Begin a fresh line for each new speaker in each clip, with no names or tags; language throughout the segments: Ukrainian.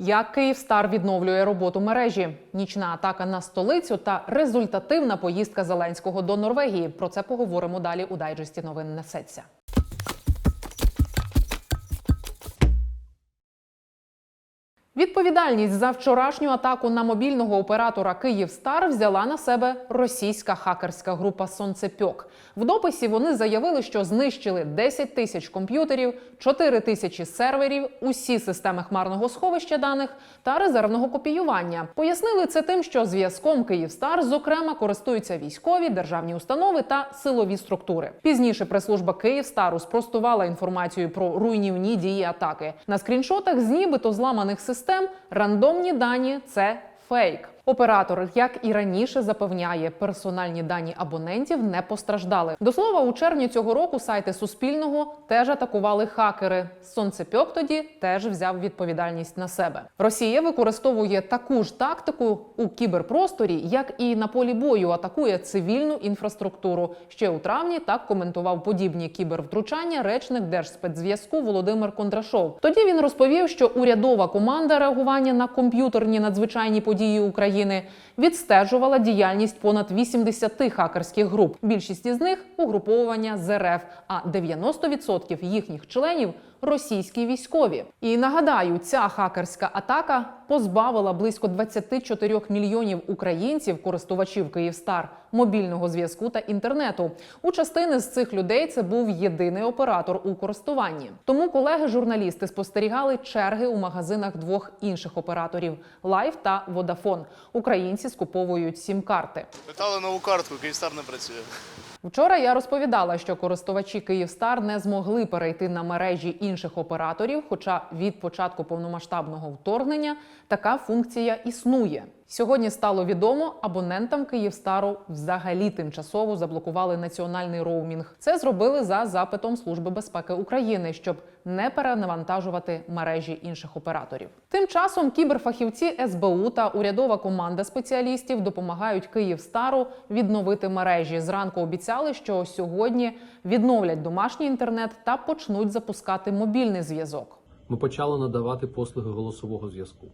Як Київстар відновлює роботу мережі, нічна атака на столицю та результативна поїздка Зеленського до Норвегії. Про це поговоримо далі у дайджесті новин несеться. Відповідальність за вчорашню атаку на мобільного оператора Київстар взяла на себе російська хакерська група Сонцепьок. В дописі вони заявили, що знищили 10 тисяч комп'ютерів, 4 тисячі серверів, усі системи хмарного сховища даних та резервного копіювання. Пояснили це тим, що зв'язком Київстар, зокрема, користуються військові, державні установи та силові структури. Пізніше прес-служба Київстару спростувала інформацію про руйнівні дії атаки. На скріншотах з нібито зламаних систем рандомні дані це фейк. Оператор, як і раніше, запевняє, персональні дані абонентів не постраждали. До слова, у червні цього року сайти Суспільного теж атакували хакери. Сонцепьок тоді теж взяв відповідальність на себе. Росія використовує таку ж тактику у кіберпросторі, як і на полі бою атакує цивільну інфраструктуру. Ще у травні так коментував подібні кібервтручання речник Держспецзв'язку Володимир Кондрашов. Тоді він розповів, що урядова команда реагування на комп'ютерні надзвичайні події України відстежувала діяльність понад 80 хакерських груп. Більшість із них угруповування з РФ, а 90% їхніх членів російські військові. І нагадаю, ця хакерська атака позбавила близько 24 мільйонів українців, користувачів Київстар, мобільного зв'язку та інтернету. У частини з цих людей це був єдиний оператор у користуванні. Тому колеги-журналісти спостерігали черги у магазинах двох інших операторів Лайф та Водафон. Українці скуповують сім-карти.
Питали нову картку, Київстар не працює.
Вчора я розповідала, що користувачі Київстар не змогли перейти на мережі інших операторів, хоча від початку повномасштабного вторгнення така функція існує. Сьогодні стало відомо, абонентам Київстару взагалі тимчасово заблокували національний роумінг. Це зробили за запитом Служби безпеки України, щоб не перенавантажувати мережі інших операторів. Тим часом кіберфахівці СБУ та урядова команда спеціалістів допомагають Київстару відновити мережі. Зранку обіцяли, що сьогодні відновлять домашній інтернет та почнуть запускати мобільний зв'язок.
Ми почали надавати послуги голосового зв'язку.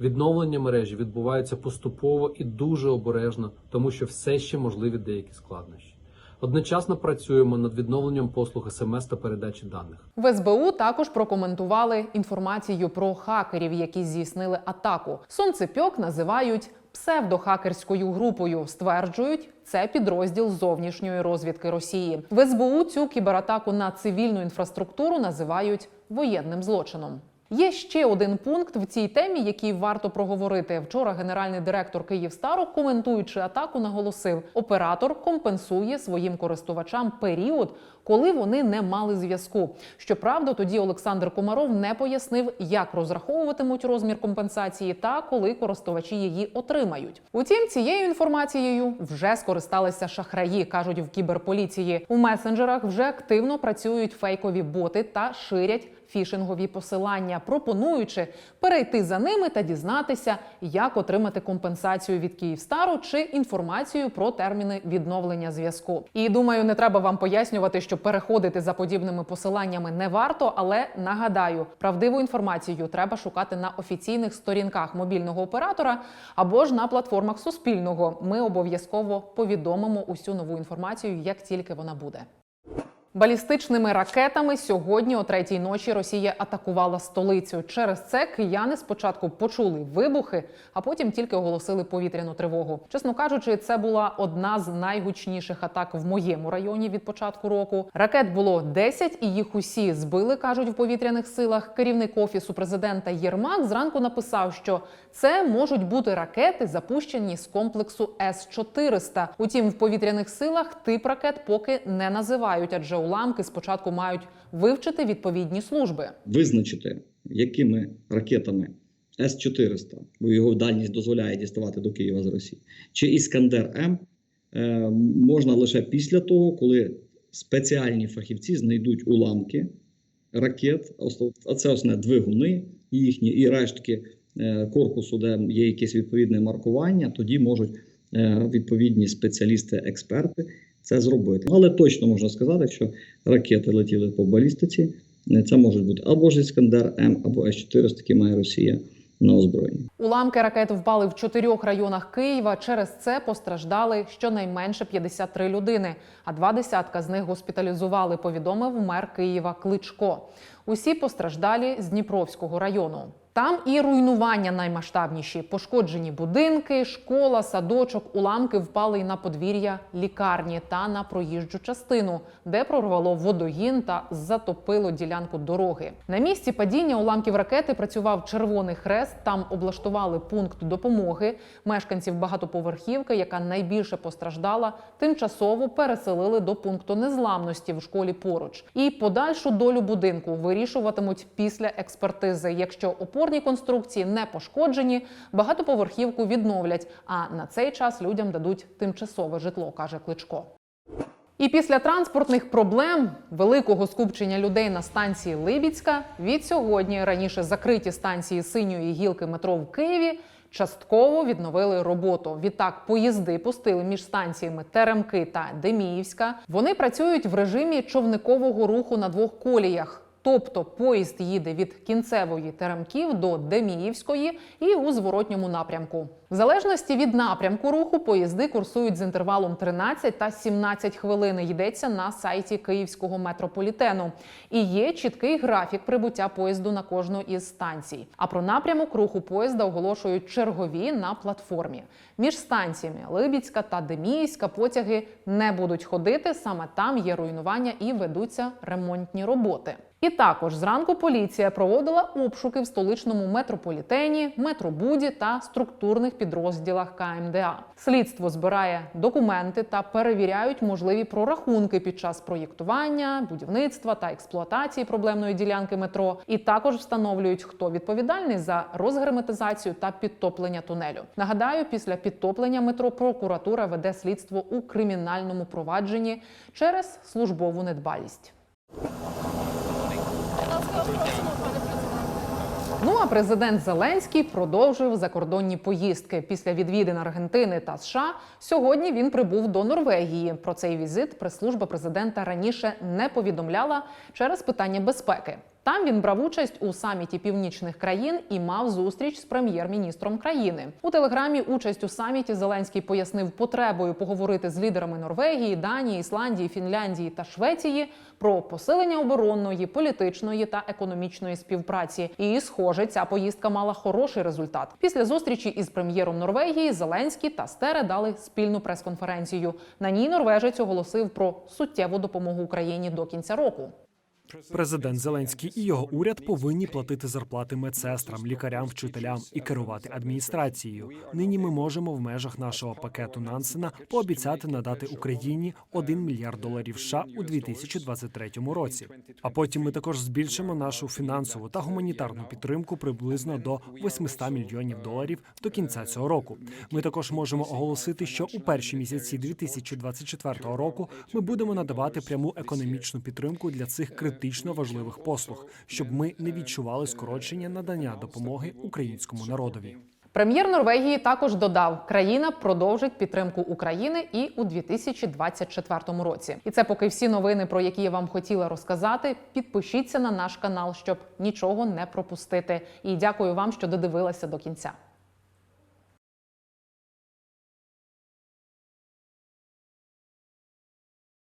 Відновлення мережі відбувається поступово і дуже обережно, тому що все ще можливі деякі складнощі. Одночасно працюємо над відновленням послуг СМС та передачі даних.
В СБУ також прокоментували інформацію про хакерів, які здійснили атаку. Сонцепьок називають псевдохакерською групою. Стверджують, це підрозділ зовнішньої розвідки Росії. В СБУ цю кібератаку на цивільну інфраструктуру називають воєнним злочином. Є ще один пункт в цій темі, який варто проговорити. Вчора генеральний директор Київстару, коментуючи атаку, наголосив: оператор компенсує своїм користувачам період, коли вони не мали зв'язку. Щоправда, тоді Олександр Комаров не пояснив, як розраховуватимуть розмір компенсації та коли користувачі її отримають. Утім, цією інформацією вже скористалися шахраї, кажуть в кіберполіції. У месенджерах вже активно працюють фейкові боти та ширять фішингові посилання, пропонуючи перейти за ними та дізнатися, як отримати компенсацію від Київстару чи інформацію про терміни відновлення зв'язку. І думаю, не треба вам пояснювати, що переходити за подібними посиланнями не варто, але нагадаю, правдиву інформацію треба шукати на офіційних сторінках мобільного оператора або ж на платформах Суспільного. Ми обов'язково повідомимо усю нову інформацію, як тільки вона буде. Балістичними ракетами сьогодні о третій ночі Росія атакувала столицю. Через це кияни спочатку почули вибухи, а потім тільки оголосили повітряну тривогу. Чесно кажучи, це була одна з найгучніших атак в моєму районі від початку року. Ракет було 10 і їх усі збили, кажуть в повітряних силах. Керівник офісу президента Єрмак зранку написав, що це можуть бути ракети, запущені з комплексу С-400. Утім, в повітряних силах тип ракет поки не називають, адже уламки спочатку мають вивчити відповідні служби.
визначити, якими ракетами С-400, бо його дальність дозволяє діставати до Києва з Росії, чи Іскандер М е, можна лише після того, коли спеціальні фахівці знайдуть уламки ракет, а це основне двигуни їхні і рештки е, корпусу, де є якесь відповідне маркування, тоді можуть е, відповідні спеціалісти-експерти це зробити. Але точно можна сказати, що ракети летіли по балістиці. Це можуть бути або ж Іскандер М, або С-400, які має Росія, на озброєння.
Уламки ракет впали в чотирьох районах Києва. Через це постраждали щонайменше 53 людини, а два десятка з них госпіталізували. Повідомив мер Києва Кличко. Усі постраждалі з Дніпровського району. Там і руйнування наймасштабніші: пошкоджені будинки, школа, садочок. Уламки впали й на подвір'я лікарні та на проїжджу частину, де прорвало водогін та затопило ділянку дороги. На місці падіння уламків ракети працював Червоний Хрест. Там облаштували пункт допомоги. Мешканців багатоповерхівки, яка найбільше постраждала, тимчасово переселили до пункту незламності в школі поруч. І подальшу долю будинку вирішуватимуть після експертизи. Якщо опорні конструкції не пошкоджені, багатоповерхівку відновлять. А на цей час людям дадуть тимчасове житло, каже Кличко. І після транспортних проблем великого скупчення людей на станції Либіцька від сьогодні раніше закриті станції синьої гілки метро в Києві частково відновили роботу. Відтак поїзди пустили між станціями Теремки та Деміївська. Вони працюють в режимі човникового руху на двох коліях. Тобто поїзд їде від кінцевої теремків до Деміївської і у зворотньому напрямку. В залежності від напрямку руху поїзди курсують з інтервалом 13 та 17 хвилин. Йдеться на сайті київського метрополітену. І є чіткий графік прибуття поїзду на кожну із станцій. А про напрямок руху поїзда оголошують чергові на платформі. Між станціями Либіцька та Деміївська потяги не будуть ходити. Саме там є руйнування і ведуться ремонтні роботи. І також зранку поліція проводила обшуки в столичному метрополітені, метробуді та структурних підрозділах КМДА. Слідство збирає документи та перевіряють можливі прорахунки під час проєктування, будівництва та експлуатації проблемної ділянки метро. І також встановлюють, хто відповідальний за розгерметизацію та підтоплення тунелю. Нагадаю, після підтоплення метро прокуратура веде слідство у кримінальному провадженні через службову недбалість. Ну а президент Зеленський продовжив закордонні поїздки після відвідин Аргентини та США. Сьогодні він прибув до Норвегії. Про цей візит прес-служба президента раніше не повідомляла через питання безпеки. Там він брав участь у саміті північних країн і мав зустріч з прем'єр-міністром країни. У телеграмі участь у саміті Зеленський пояснив потребою поговорити з лідерами Норвегії, Данії, Ісландії, Фінляндії та Швеції про посилення оборонної, політичної та економічної співпраці. І, схоже, ця поїздка мала хороший результат. Після зустрічі із прем'єром Норвегії Зеленський та Стере дали спільну прес-конференцію. На ній норвежець оголосив про суттєву допомогу Україні до кінця року.
Президент Зеленський і його уряд повинні платити зарплати медсестрам, лікарям, вчителям і керувати адміністрацією. Нині ми можемо в межах нашого пакету Нансена пообіцяти надати Україні 1 мільярд доларів США у 2023 році. А потім ми також збільшимо нашу фінансову та гуманітарну підтримку приблизно до 800 мільйонів доларів до кінця цього року. Ми також можемо оголосити, що у перші місяці 2024 року ми будемо надавати пряму економічну підтримку для цих критично важливих послуг, щоб ми не відчували скорочення надання допомоги українському народові.
Прем'єр Норвегії також додав, країна продовжить підтримку України і у 2024 році. І це поки всі новини, про які я вам хотіла розказати. Підпишіться на наш канал, щоб нічого не пропустити. І дякую вам, що додивилися до кінця.